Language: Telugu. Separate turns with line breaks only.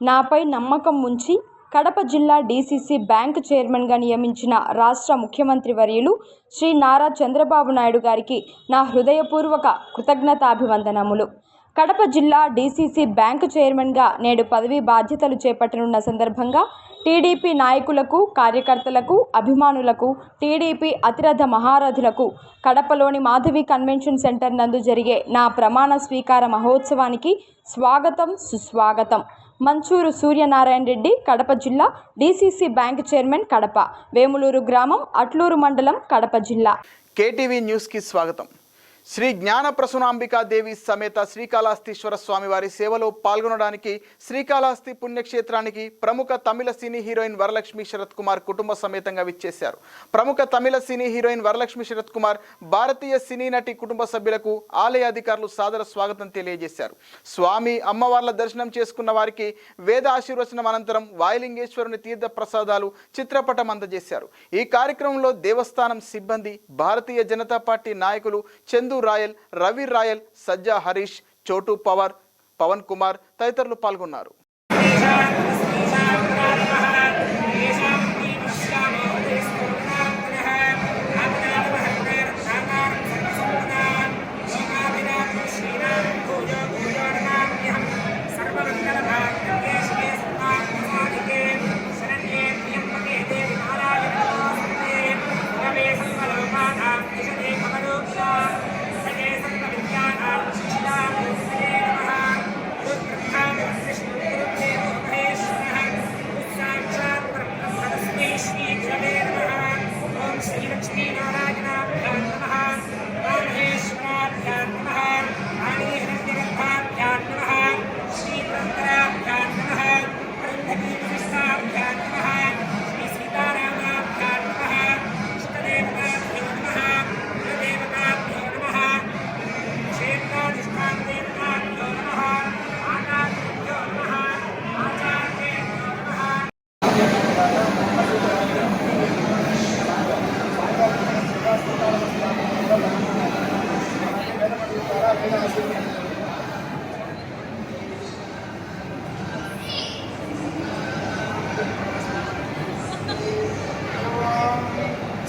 నాపై నమ్మకం ఉంచి కడప జిల్లా డీసీసీ బ్యాంకు చైర్మన్గా నియమించిన రాష్ట్ర ముఖ్యమంత్రి వర్యులు శ్రీ నారా చంద్రబాబు నాయుడు గారికి నా హృదయపూర్వక కృతజ్ఞతాభివందనములు. కడప జిల్లా డీసీసీ బ్యాంకు చైర్మన్గా నేడు పదవీ బాధ్యతలు చేపట్టనున్న సందర్భంగా టీడీపీ నాయకులకు కార్యకర్తలకు అభిమానులకు టీడీపీ అతిరథ మహారథులకు కడపలోని మాధవి కన్వెన్షన్ సెంటర్ నందు జరిగే నా ప్రమాణ స్వీకార మహోత్సవానికి స్వాగతం సుస్వాగతం. మంచూరు సూర్యనారాయణ రెడ్డి కడప జిల్లా DCC bank chairman Kadapa Vemuluru గ్రామం అట్లూరు మండలం కడప జిల్లా.
కేటీవీ న్యూస్కి స్వాగతం. శ్రీ జ్ఞాన ప్రసూనాంబికా దేవి సమేత శ్రీకాళహస్తీశ్వర స్వామి వారి సేవలో పాల్గొనడానికి శ్రీకాళహస్తి పుణ్యక్షేత్రానికి ప్రముఖ తమిళ సినీ హీరోయిన్ వరలక్ష్మి శరత్ కుమార్ కుటుంబ సమేతంగా విచ్చేశారు. ప్రముఖ తమిళ సినీ హీరోయిన్ వరలక్ష్మి శరత్ కుమార్ భారతీయ సినీ నటి కుటుంబ సభ్యులకు ఆలయ అధికారులు సాదర స్వాగతం తెలియజేశారు. స్వామి అమ్మవార్ల దర్శనం చేసుకున్న వారికి వేద ఆశీర్వచనం అనంతరం వాయులింగేశ్వరుని తీర్థ ప్రసాదాలు చిత్రపటం అందజేశారు. ఈ కార్యక్రమంలో దేవస్థానం సిబ్బంది భారతీయ జనతా పార్టీ నాయకులు చందు రాయల్ రవి రాయల్ సజ్జా హరీష్ చోటు పవర్ పవన్ కుమార్ తదితరులు పాల్గొన్నారు.